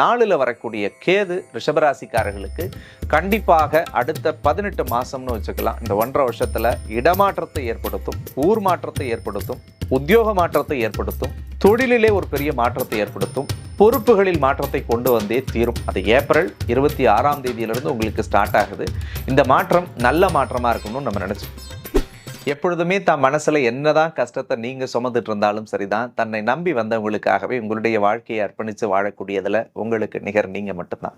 நாளில் வரக்கூடிய கேது ரிஷபராசிக்காரர்களுக்கு கண்டிப்பாக அடுத்த பதினெட்டு மாதம்னு வச்சுக்கலாம். இந்த ஒன்றரை வருஷத்தில் இடமாற்றத்தை ஏற்படுத்தும் ஊர் மாற்றத்தை ஏற்படுத்தும் உத்தியோக மாற்றத்தை ஏற்படுத்தும் தொழிலிலே ஒரு பெரிய மாற்றத்தை ஏற்படுத்தும் பொறுப்புகளில் மாற்றத்தை கொண்டு வந்தே தீரும். அது ஏப்ரல் இருபத்தி ஆறாம் தேதியிலிருந்து உங்களுக்கு ஸ்டார்ட் ஆகுது. இந்த மாற்றம் நல்ல மாற்றமாக இருக்கணும்னு நம்ம நினச்சோம். எப்பொழுதுமே தன் மனசில் என்னதான் கஷ்டத்தை நீங்கள் சுமந்துட்டு இருந்தாலும் சரிதான். தன்னை நம்பி வந்தவங்களுக்காகவே உங்களுடைய வாழ்க்கையை அர்ப்பணித்து வாழக்கூடியதில் உங்களுக்கு நிகர் நீங்கள் மட்டும்தான்.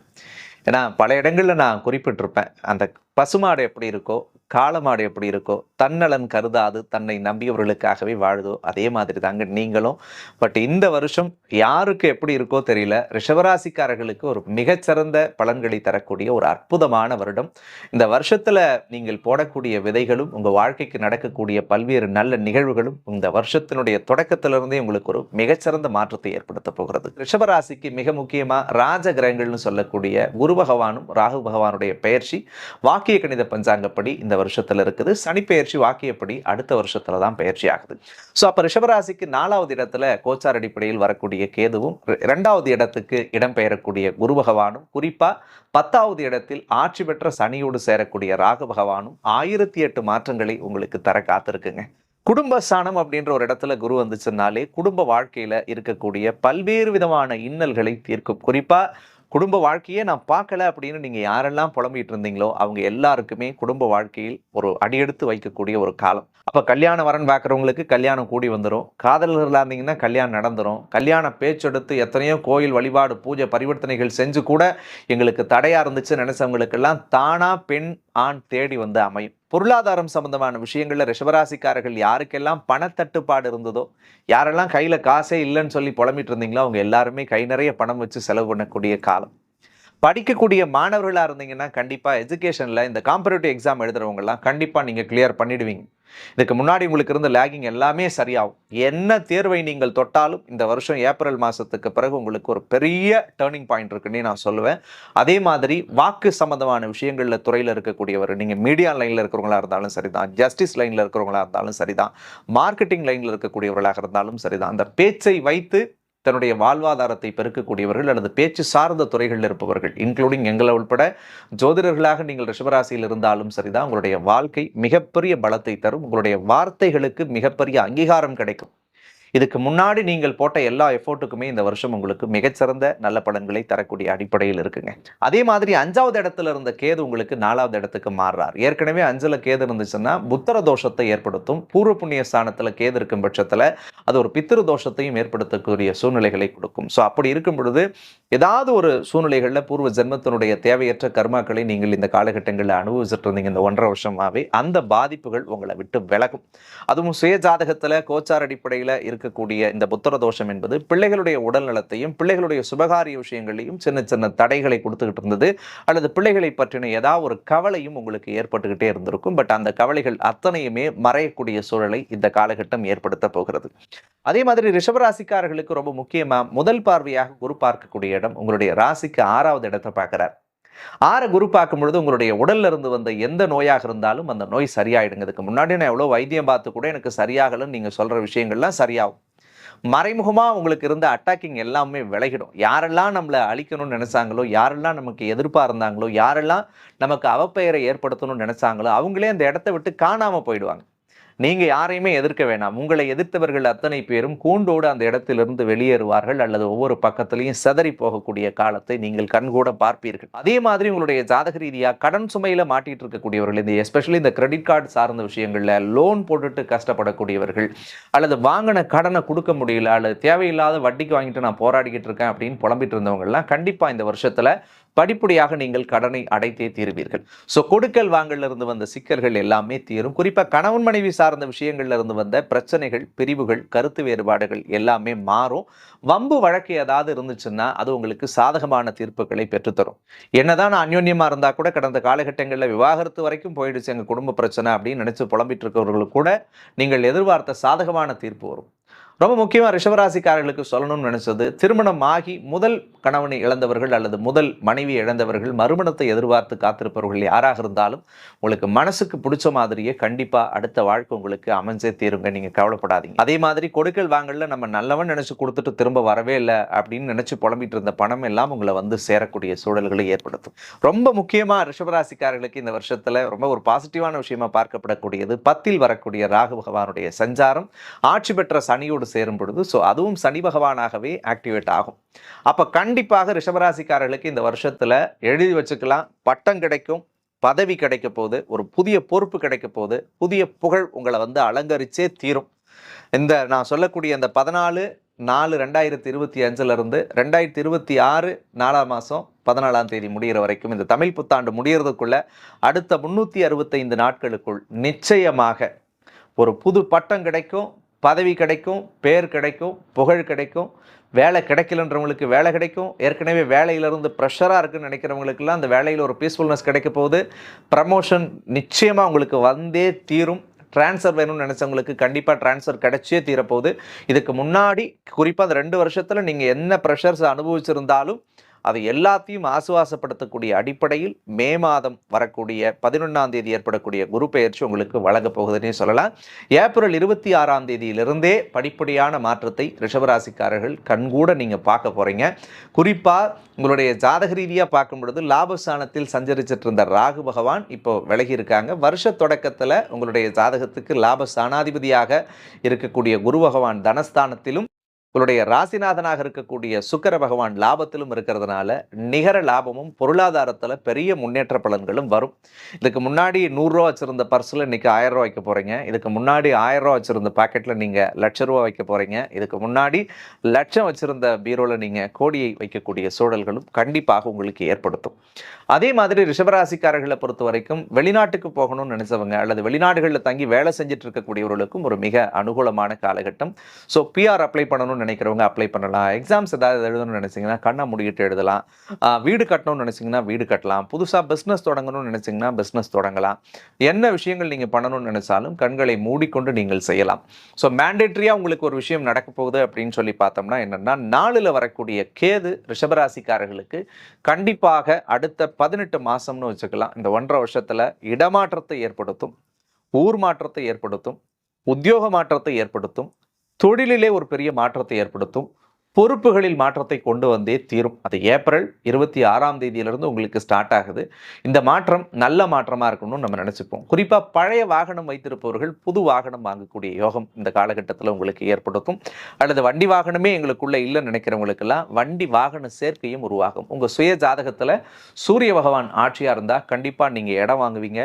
ஏன்னா பல இடங்களில் நான் குறிப்பிட்டிருப்பேன். அந்த பசுமாடு எப்படி இருக்கோ காலமாடு எப்படி இருக்கோ தன்னலன் கருதாது தன்னை நம்பியவர்களுக்காகவே வாழுதோ அதே மாதிரி தாங்க நீங்களும். பட் இந்த வருஷம் யாருக்கு எப்படி இருக்கோ தெரியல ரிஷபராசிக்காரர்களுக்கு ஒரு மிகச்சிறந்த பலன்களை தரக்கூடிய ஒரு அற்புதமான வருடம். இந்த வருஷத்துல நீங்கள் போடக்கூடிய விதைகளும் உங்க வாழ்க்கைக்கு நடக்கக்கூடிய பல்வேறு நல்ல நிகழ்வுகளும் இந்த வருஷத்தினுடைய தொடக்கத்திலிருந்தே உங்களுக்கு ஒரு மிகச்சிறந்த மாற்றத்தை ஏற்படுத்த போகிறது. ரிஷபராசிக்கு மிக முக்கியமா ராஜ கிரகங்கள்னு சொல்லக்கூடிய குரு பகவானும் ராகு பகவானுடைய பெயர்ச்சி வாக்கிய கணித பஞ்சாங்கப்படி இந்த வருஷத்தில் இருக்குது. சனி பெயர்ச்சி வாக்கியப்படி அடுத்த வருஷத்தில் தான் பயிற்சி ஆகுது. ஸோ அப்போ ரிஷபராசிக்கு நாலாவது இடத்துல கோச்சார் அடிப்படையில் வரக்கூடிய கேதுவும் ரெ- இரண்டாவது இடத்துக்கு இடம்பெயரக்கூடிய குரு பகவானும் குறிப்பாக பத்தாவது இடத்தில் ஆட்சி பெற்ற சனியோடு சேரக்கூடிய ராகு பகவானும் ஆயிரத்தி எட்டு மாற்றங்களை உங்களுக்கு தர காத்திருக்குங்க. குடும்பஸ்தானம் அப்படின்ற ஒரு இடத்துல குரு வந்துச்சுனாலே குடும்ப வாழ்க்கையில் இருக்கக்கூடிய பல்வேறு விதமான இன்னல்களை தீர்க்கும். குறிப்பாக குடும்ப வாழ்க்கையே நான் பார்க்கல அப்படின்னு நீங்கள் யாரெல்லாம் புலம்பிட்டு இருந்தீங்களோ அவங்க எல்லாருக்குமே குடும்ப வாழ்க்கையில் ஒரு அடியெடுத்து வைக்கக்கூடிய ஒரு காலம். அப்போ கல்யாண வரன் பார்க்குறவங்களுக்கு கல்யாணம் கூடி வந்துடும் காதலர்களாக இருந்தீங்கன்னா கல்யாணம் நடந்துடும் கல்யாண பேச்செடுத்து எத்தனையோ கோயில் வழிபாடு பூஜை பரிவர்த்தனைகள் செஞ்சு கூட எங்களுக்கு தடையாக இருந்துச்சு நினைச்சவங்களுக்கெல்லாம் தானாக பெண் ஆண் தேடி வந்து அமையும். பொருளாதாரம் சம்பந்தமான விஷயங்களில் ரிஷபராசிக்காரர்கள் யாருக்கெல்லாம் பணத்தட்டுப்பாடு இருந்ததோ யாரெல்லாம் கையில் காசே இல்லைன்னு சொல்லி புலம்பிட்டு இருந்தீங்களோ அவங்க எல்லாருமே கை நிறைய பணம் வச்சு செலவு பண்ணக்கூடிய காலம். படிக்கக்கூடிய மாணவர்களாக இருந்தீங்கன்னா கண்டிப்பாக எஜுகேஷனில் இந்த காம்பரேட்டிவ் எக்ஸாம் எழுதுகிறவங்கலாம் கண்டிப்பாக நீங்கள் கிளியர் பண்ணிடுவீங்க. இதுக்கு முன்னாடி உங்களுக்கு இருந்த லேகிங் எல்லாமே சரியாகும். என்ன தேர்வை நீங்கள் தொட்டாலும் இந்த வருஷம் ஏப்ரல் மாதத்துக்கு பிறகு உங்களுக்கு ஒரு பெரிய டேர்னிங் பாயிண்ட் இருக்குன்னு நான் சொல்லுவேன். அதே மாதிரி வாக்கு சம்பந்தமான விஷயங்களில் துறையில் இருக்கக்கூடியவர் நீங்கள் மீடியா லைனில் இருக்கிறவங்களா இருந்தாலும் சரிதான். ஜஸ்டிஸ் லைனில் இருக்கிறவங்களா இருந்தாலும் சரிதான். மார்க்கெட்டிங் லைனில் இருக்கக்கூடியவர்களாக இருந்தாலும் சரிதான். அந்த பேச்சை வைத்து தன்னுடைய வாழ்வாதாரத்தை பெருக்கக்கூடியவர்கள் அல்லது பேச்சு சார்ந்த துறைகளில் இருப்பவர்கள் இன்க்ளூடிங் எங்களை உட்பட ஜோதிடர்களாக நீங்கள் ரிஷபராசியில் இருந்தாலும் சரிதான் உங்களுடைய வாழ்க்கை மிகப்பெரிய பலத்தை தரும் உங்களுடைய வார்த்தைகளுக்கு மிகப்பெரிய அங்கீகாரம் கிடைக்கும். இதுக்கு முன்னாடி நீங்கள் போட்ட எல்லா எஃபோர்ட்டுக்குமே இந்த வருஷம் உங்களுக்கு மிகச்சிறந்த நல்ல பலன்களை தரக்கூடிய அடிப்படையில் இருக்குங்க. அதே மாதிரி அஞ்சாவது இடத்துல இருந்த கேது உங்களுக்கு நாலாவது இடத்துக்கு மாறுறார். ஏற்கனவே அஞ்சுல கேது இருந்துச்சுன்னா புத்தர தோஷத்தை ஏற்படுத்தும் பூர்வ புண்ணிய ஸ்தானத்துல கேது இருக்கும் பட்சத்துல அது ஒரு பித்திரு தோஷத்தையும் ஏற்படுத்தக்கூடிய சூழ்நிலைகளை கொடுக்கும். ஸோ அப்படி இருக்கும் பொழுது ஏதாவது ஒரு சூழ்நிலைகளில் பூர்வ ஜென்மத்தினுடைய தேவையற்ற கர்மாக்களை நீங்கள் இந்த காலகட்டங்களில் அனுபவிச்சுட்டு இருந்தீங்க இந்த ஒன்றரை வருஷமாவே அந்த பாதிப்புகள் உங்களை விட்டு விலகும். அதுவும் சுய ஜாதகத்தில் கோச்சார் அடிப்படையில் இருக்கக்கூடிய இந்த புத்திர தோஷம் என்பது பிள்ளைகளுடைய உடல் நலத்தையும் பிள்ளைகளுடைய சுபகாரிய விஷயங்களையும் சின்ன சின்ன தடைகளை கொடுத்துக்கிட்டு இருந்தது. அல்லது பிள்ளைகளை பற்றின ஏதாவது ஒரு கவலையும் உங்களுக்கு ஏற்பட்டுக்கிட்டே இருந்திருக்கும். பட் அந்த கவலைகள் அத்தனையுமே மறையக்கூடிய சூழலை இந்த காலகட்டம் ஏற்படுத்த போகிறது. அதே மாதிரி ரிஷபராசிக்காரர்களுக்கு ரொம்ப முக்கியமாக முதல் பார்வையாக குரு பார்க்கக்கூடிய இடம் உங்களுடைய ராசிக்கு ஆறாவது இடத்தை பார்க்குறார். ஆறை குரு பார்க்கும் பொழுது உங்களுடைய உடல்ல இருந்து வந்த எந்த நோயாக இருந்தாலும் அந்த நோய் சரியாயிடுங்க. இதுக்கு முன்னாடி நான் எவ்வளோ வைத்தியம் பார்த்து கூட எனக்கு சரியாகலன்னு நீங்கள் சொல்கிற விஷயங்கள்லாம் சரியாகும். மறைமுகமாக உங்களுக்கு இருந்த அட்டாக்கிங் எல்லாமே விலகிடும். யாரெல்லாம் நம்மளை அழிக்கணும்னு நினைச்சாங்களோ யாரெல்லாம் நமக்கு எதிர்ப்பாக இருந்தாங்களோ யாரெல்லாம் நமக்கு அவப்பெயரை ஏற்படுத்தணும்னு நினைச்சாங்களோ அவங்களே அந்த இடத்த விட்டு காணாமல் போயிடுவாங்க. நீங்கள் யாரையுமே எதிர்க்க வேணாம். உங்களை எதிர்த்தவர்கள் அத்தனை பேரும் கூண்டோடு அந்த இடத்திலிருந்து வெளியேறுவார்கள். அல்லது ஒவ்வொரு பக்கத்திலையும் செதறி போகக்கூடிய காலத்தை நீங்கள் கண்கூட பார்ப்பீர்கள். அதே மாதிரி உங்களுடைய ஜாதக ரீதியாக கடன் சுமையில் மாட்டிட்டு இருக்கக்கூடியவர்கள் இந்த எஸ்பெஷலி இந்த கிரெடிட் கார்டு சார்ந்த விஷயங்களில் லோன் போட்டுட்டு கஷ்டப்படக்கூடியவர்கள் அல்லது வாங்கின கடனை கொடுக்க முடியல அல்லது தேவையில்லாத வட்டிக்கு வாங்கிட்டு நான் போராடிக்கிட்டு இருக்கேன் அப்படின்னு புலம்பிட்டு இருந்தவங்கள்லாம் கண்டிப்பாக இந்த வருஷத்தில் படிப்படியாக நீங்கள் கடனை அடைத்தே தீருவீர்கள். ஸோ கொடுக்கல் வாங்கல்ல இருந்து வந்த சிக்கல்கள் எல்லாமே தீரும். குறிப்பாக கணவன் மனைவி சார்ந்த விஷயங்கள்ல இருந்து வந்த பிரச்சனைகள் பிரிவுகள் கருத்து வேறுபாடுகள் எல்லாமே மாறும். வம்பு வழக்கு ஏதாவது இருந்துச்சுன்னா அது உங்களுக்கு சாதகமான தீர்ப்புகளை பெற்றுத்தரும். என்னதான் நான் இருந்தால் கூட கடந்த காலகட்டங்களில் விவாகரத்து வரைக்கும் போயிடுச்சு எங்கள் குடும்ப பிரச்சனை அப்படின்னு நினச்சி புலம்பிட்டு இருக்கவர்களுக்கு கூட நீங்கள் எதிர்பார்த்த சாதகமான தீர்ப்பு வரும். ரொம்ப முக்கியமாக ரிஷபராசிக்காரர்களுக்கு சொல்லணும்னு நினைச்சது திருமணம் ஆகி முதல் கணவனை இழந்தவர்கள் அல்லது முதல் மனைவி இழந்தவர்கள் மறுமணத்தை எதிர்பார்த்து காத்திருப்பவர்கள் யாராக இருந்தாலும் உங்களுக்கு மனசுக்கு பிடிச்ச மாதிரியே கண்டிப்பாக அடுத்த வாழ்க்கை உங்களுக்கு அமைஞ்சே தீருங்க. நீங்கள் கவலைப்படாதீங்க. அதே மாதிரி கொடுக்கல் வாங்கல நம்ம நல்லவன் நினைச்சு கொடுத்துட்டு திரும்ப வரவே இல்லை அப்படின்னு நினைச்சு புலம்பிட்டு இருந்த பணம் எல்லாம் உங்களை வந்து சேரக்கூடிய சூழல்களை ஏற்படுத்தும். ரொம்ப முக்கியமாக ரிஷபராசிக்காரர்களுக்கு இந்த வருஷத்தில் ரொம்ப ஒரு பாசிட்டிவான விஷயமா பார்க்கப்படக்கூடியது பத்தில் வரக்கூடிய ராகு பகவானுடைய சஞ்சாரம். ஆட்சி பெற்ற சனியோடு சேரும் பொழுது ஸோ அதுவும் சனி பகவானாகவே ஆக்டிவேட் ஆகும். அப்போ கண்டிப்பாக ரிஷபராசிக்காரர்களுக்கு இந்த வருஷத்தில் எழுதி வச்சுக்கலாம். பட்டம் கிடைக்கும் பதவி கிடைக்க போகுது ஒரு புதிய பொறுப்பு கிடைக்க போகுது புதிய புகழ் உங்களை வந்து அலங்கரிச்சே தீரும். இந்த நான் சொல்லக்கூடிய இந்த பதினாலு நாலு ரெண்டாயிரத்தி இருபத்தி அஞ்சுலேருந்து ரெண்டாயிரத்தி இருபத்தி ஆறு நாலாம் மாதம் பதினாலாம் தேதி முடிகிற வரைக்கும் இந்த தமிழ் புத்தாண்டு முடிகிறதுக்குள்ள அடுத்த முந்நூற்றி அறுபத்தைந்து நாட்களுக்குள் நிச்சயமாக ஒரு புது பட்டம் கிடைக்கும் பதவி கிடைக்கும் பேர் கிடைக்கும் புகழ் கிடைக்கும் வேலை கிடைக்கலன்றவங்களுக்கு வேலை கிடைக்கும். ஏற்கனவே வேலையிலிருந்து ப்ரெஷராக இருக்குன்னு நினைக்கிறவங்களுக்கெல்லாம் அந்த வேலையில் ஒரு பீஸ்ஃபுல்னஸ் கிடைக்க போகுது. ப்ரமோஷன் நிச்சயமாக உங்களுக்கு வந்தே தீரும். ட்ரான்ஸ்ஃபர் வேணும்னு நினச்சவங்களுக்கு கண்டிப்பாக ட்ரான்ஸ்ஃபர் கிடைச்சே தீரப்போகுது. இதுக்கு முன்னாடி குறிப்பாக அந்த ரெண்டு வருஷத்தில் நீங்கள் என்ன ப்ரெஷர்ஸ் அனுபவிச்சிருந்தாலும் அதை எல்லாத்தையும் ஆசுவாசப்படுத்தக்கூடிய அடிப்படையில் மே மாதம் வரக்கூடிய பதினொன்றாம் தேதி ஏற்படக்கூடிய குரு பெயர்ச்சி உங்களுக்கு வழங்கப் போகுதுன்னே சொல்லலாம். ஏப்ரல் இருபத்தி ஆறாம் தேதியிலிருந்தே படிப்படியான மாற்றத்தை ரிஷபராசிக்காரர்கள் கண்கூட நீங்கள் பார்க்க போகிறீங்க குறிப்பாக உங்களுடைய ஜாதக ரீதியாக பார்க்கும் பொழுது லாபஸ்தானத்தில் சஞ்சரிச்சிட்டு இருந்த ராகு பகவான் இப்போ விலகி இருக்காங்க. வருஷ தொடக்கத்தில் உங்களுடைய ஜாதகத்துக்கு லாபஸ்தானாதிபதியாக இருக்கக்கூடிய குரு பகவான் தனஸ்தானத்திலும் உங்களுடைய ராசிநாதனாக இருக்கக்கூடிய சுக்கர பகவான் லாபத்திலும் இருக்கிறதுனால நிகர லாபமும் பொருளாதாரத்தில் பெரிய முன்னேற்ற பலன்களும் வரும். இதுக்கு முன்னாடி நூறுரூவா வச்சுருந்த பர்ஸில் இன்றைக்கி ஆயிரம் ரூபா வைக்க போகிறீங்க இதுக்கு முன்னாடி ஆயிரம் ரூபா வச்சுருந்த பாக்கெட்டில் நீங்கள் லட்ச ரூபா வைக்க போகிறீங்க இதுக்கு முன்னாடி லட்சம் வச்சுருந்த பீரோவில் நீங்கள் கோடியை வைக்கக்கூடிய சூழல்களும் கண்டிப்பாக உங்களுக்கு ஏற்படுத்தும். அதே மாதிரி ரிஷபராசிக்காரர்களை பொறுத்த வரைக்கும் வெளிநாட்டுக்கு போகணும்னு நினைச்சவங்க அல்லது வெளிநாடுகளில் தங்கி வேலை செஞ்சுட்டு இருக்கக்கூடியவர்களுக்கும் ஒரு மிக அனுகூலமான காலகட்டம். ஸோ பிஆர் அப்ளை பண்ணணும்னு நினைக்கிறவங்க அப்ளை பண்ணலாம். எக்ஸாம்ஸ் ஏதாவது எழுதணும்னு நினைச்சீங்கன்னா கண்ணை முடிக்கிட்டு எழுதலாம். வீடு கட்டணும்னு நினைச்சீங்கன்னா வீடு கட்டலாம். புதுசாக பிஸ்னஸ் தொடங்கணும்னு நினைச்சீங்கன்னா பிஸ்னஸ் தொடங்கலாம். என்ன விஷயங்கள் நீங்கள் பண்ணணும்னு நினைச்சாலும் கண்களை மூடிக்கொண்டு நீங்கள் செய்யலாம். ஸோ மேண்டேட்ரியாக உங்களுக்கு ஒரு விஷயம் நடக்க போகுது அப்படின்னு சொல்லி பார்த்தோம்னா என்னன்னா நாளில் வரக்கூடிய கேது ரிஷபராசிக்காரர்களுக்கு கண்டிப்பாக அடுத்த பதினெட்டு மாதம்னு வச்சுக்கலாம். இந்த ஒன்றரை வருஷத்துல இடமாற்றத்தை ஏற்படுத்தும் ஊர் மாற்றத்தை ஏற்படுத்தும் உத்தியோக மாற்றத்தை ஏற்படுத்தும் தொழிலிலே ஒரு பெரிய மாற்றத்தை ஏற்படுத்தும். பொறுப்புகளில் மாற்றத்தை கொண்டு வந்தே தீரும். அது ஏப்ரல் இருபத்தி ஆறாம் தேதியிலிருந்து உங்களுக்கு ஸ்டார்ட் ஆகுது. இந்த மாற்றம் நல்ல மாற்றமாக இருக்கணும்னு நம்ம நினச்சிப்போம். குறிப்பாக பழைய வாகனம் வைத்திருப்பவர்கள் புது வாகனம் வாங்கக்கூடிய யோகம் இந்த காலகட்டத்தில் உங்களுக்கு ஏற்படுத்தும். அல்லது வண்டி வாகனமே எங்களுக்குள்ளே இல்லைன்னு நினைக்கிறவங்களுக்கெல்லாம் வண்டி வாகன சேர்க்கையும் உருவாகும். உங்கள் சுய ஜாதகத்தில் சூரிய பகவான் ஆட்சியாக இருந்தால் கண்டிப்பாக நீங்கள் இடம் வாங்குவீங்க.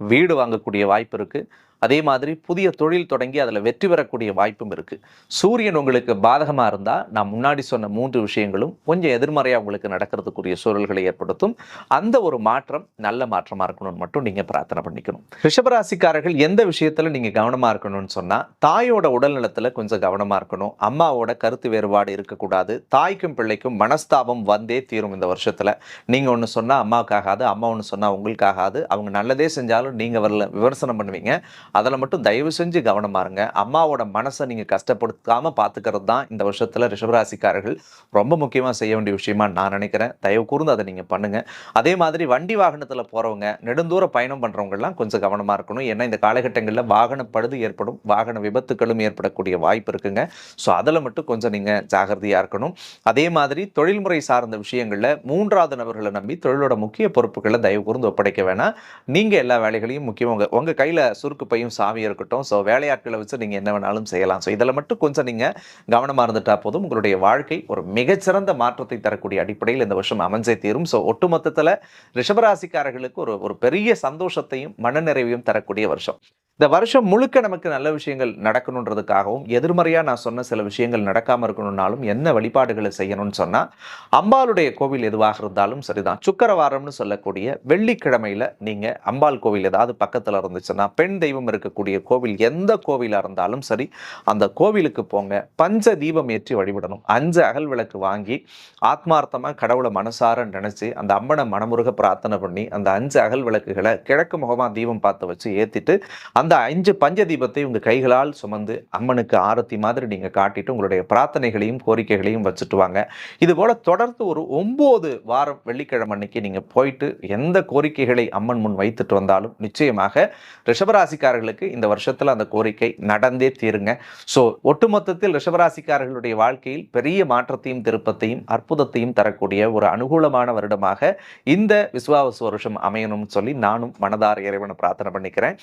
வீடு வாங்கக்கூடிய வாய்ப்பு இருக்குது அதே மாதிரி புதிய தொழில் தொடங்கி அதில் வெற்றி பெறக்கூடிய வாய்ப்பும் இருக்குது சூரியன் உங்களுக்கு பாதகமாக இருந்தால் நான் முன்னாடி சொன்ன மூன்று விஷயங்களும் கொஞ்சம் எதிர்மறையாக உங்களுக்கு நடக்கிறதுக்குரிய சூழல்களை ஏற்படுத்தும். அந்த ஒரு மாற்றம் நல்ல மாற்றமாக இருக்கணும்னு மட்டும் நீங்கள் பிரார்த்தனை பண்ணிக்கணும். ரிஷபராசிக்காரர்கள் எந்த விஷயத்தில் நீங்கள் கவனமாக இருக்கணும்னு சொன்னால் தாயோட உடல்நலத்தில் கொஞ்சம் கவனமாக இருக்கணும். அம்மாவோட கருத்து வேறுபாடு இருக்கக்கூடாது. தாய்க்கும் பிள்ளைக்கும் மனஸ்தாபம் வந்தே தீரும் இந்த வருஷத்தில். நீங்கள் ஒன்று சொன்னால் அம்மாவுக்காகாது அம்மா ஒன்று சொன்னால் உங்களுக்காகாது. அவங்க நல்லதே செஞ்சாலும் நீங்கள் வரல விமர்சனம் பண்ணுவீங்க. அதில் மட்டும் தயவு செஞ்சு கவனமா இருங்க அம்மாவோட மனசை நீங்கள் கஷ்டப்படுத்தாமல் பார்த்துக்கிறது தான் இந்த வருஷத்தில் ரிஷபராசிக்காரர்கள் ரொம்ப முக்கியமாக செய்ய வேண்டிய விஷயமா நான் நினைக்கிறேன். தயவு கூர்ந்து அதை நீங்கள் பண்ணுங்கள் அதே மாதிரி வண்டி வாகனத்தில் போகிறவங்க நெடுந்தூர பயணம் பண்ணுறவங்கலாம் கொஞ்சம் கவனமாக இருக்கணும். ஏன்னா இந்த காலகட்டங்களில் வாகன பழுது ஏற்படும் வாகன விபத்துகளும் ஏற்படக்கூடிய வாய்ப்பு இருக்குங்க. ஸோ அதில் மட்டும் கொஞ்சம் நீங்கள் ஜாகிரதையாக இருக்கணும். அதே மாதிரி தொழில்முறை சார்ந்த விஷயங்களில் மூன்றாவது நபர்களை நம்பி தொழிலோட முக்கிய பொறுப்புகளை தயவு கூர்ந்து ஒப்படைக்க வேணாம். நீங்கள் எல்லா வேலைகளையும் முக்கியம் உங்கள் உங்கள் கையில் சுருக்கு பையும் சாவியும் இருக்கட்டும். ஸோ வேலையாட்களை வச்சு நீங்கள் என்ன வேணாலும் செய்யலாம். ஸோ இதில் மட்டும் கொஞ்சம் நீங்கள் கவனமாக இருந்துட்டால் போதும். உங்களுடைய வாழ்க்கை ஒரு மிகச்சிறந்த மாற்றத்தை தரக்கூடிய அடிப்படையில் இந்த வருஷம் அமைஞ்சே தீரும். ஸோ ஒட்டுமொத்தத்தில் ரிஷபராசிக்காரர்களுக்கு ஒரு ஒரு பெரிய சந்தோஷத்தையும் மனநிறைவையும் தரக்கூடிய வருஷம். இந்த வருஷம் முழுக்க நமக்கு நல்ல விஷயங்கள் நடக்கணுன்றதுக்காகவும் எதிர்மறையாக நான் சொன்ன சில விஷயங்கள் நடக்காமல் இருக்கணும்னாலும் என்ன வழிபாடுகளை செய்யணும்னு சொன்னால் அம்பாளுடைய கோவில் எதுவாக இருந்தாலும் சரிதான். சுக்கரவாரம்னு சொல்லக்கூடிய வெள்ளிக்கிழமையில் நீங்கள் அம்பாள் கோவில் ஏதாவது பக்கத்தில் இருந்துச்சுன்னா பெண் தெய்வம் இருக்கக்கூடிய கோவில் எந்த கோவிலாக இருந்தாலும் சரி அந்த கோவிலுக்கு போங்க. பஞ்ச தீபம் ஏற்றி வழிபடணும். அஞ்சு அகல் விளக்கு வாங்கி ஆத்மார்த்தமாக கடவுளை மனசார நினச்சி அந்த அம்மனை மனமுருக பிரார்த்தனை பண்ணி அந்த அஞ்சு அகல் விளக்குகளை கிழக்கு முகமாக தீபம் பார்த்து வச்சு ஏற்றிட்டு அந்த அஞ்சு பஞ்ச தீபத்தை உங்க கைகளால் சுமந்து அம்மனுக்கு ஆரத்தி மாதிரி நீங்க காட்டிட்டு உங்களுடைய பிரார்த்தனைகளையும் கோரிக்கைகளையும் வச்சுட்டு வாங்க. இதுபோல் தொடர்ந்து ஒரு ஒன்பது வாரம் வெள்ளிக்கிழமை அன்னைக்கு நீங்க போயிட்டு எந்த கோரிக்கைகளை அம்மன் முன் வைத்துட்டு வந்தாலும் நிச்சயமாக ரிஷபராசிக்காரர்களுக்கு இந்த வருஷத்தில் அந்த கோரிக்கை நடந்தே தீருங்க. ஸோ ஒட்டுமொத்தத்தில் ரிஷபராசிக்காரர்களுடைய வாழ்க்கையில் பெரிய மாற்றத்தையும் திருப்பத்தையும் அற்புதத்தையும் தரக்கூடிய ஒரு அனுகூலமான வருடமாக இந்த விஸ்வாவசு வருஷம் அமையணும்னு சொல்லி நானும் மனதார இறைவனை பிரார்த்தனை பண்ணிக்கிறேன்.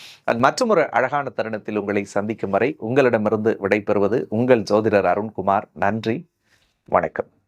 மற்றும் ஒரு அழகான தருணத்தில் உங்களை சந்திக்கும் வரை உங்களிடமிருந்து விடைபெறுவது உங்கள் ஜோதிடர் அருண்குமார். நன்றி. வணக்கம்.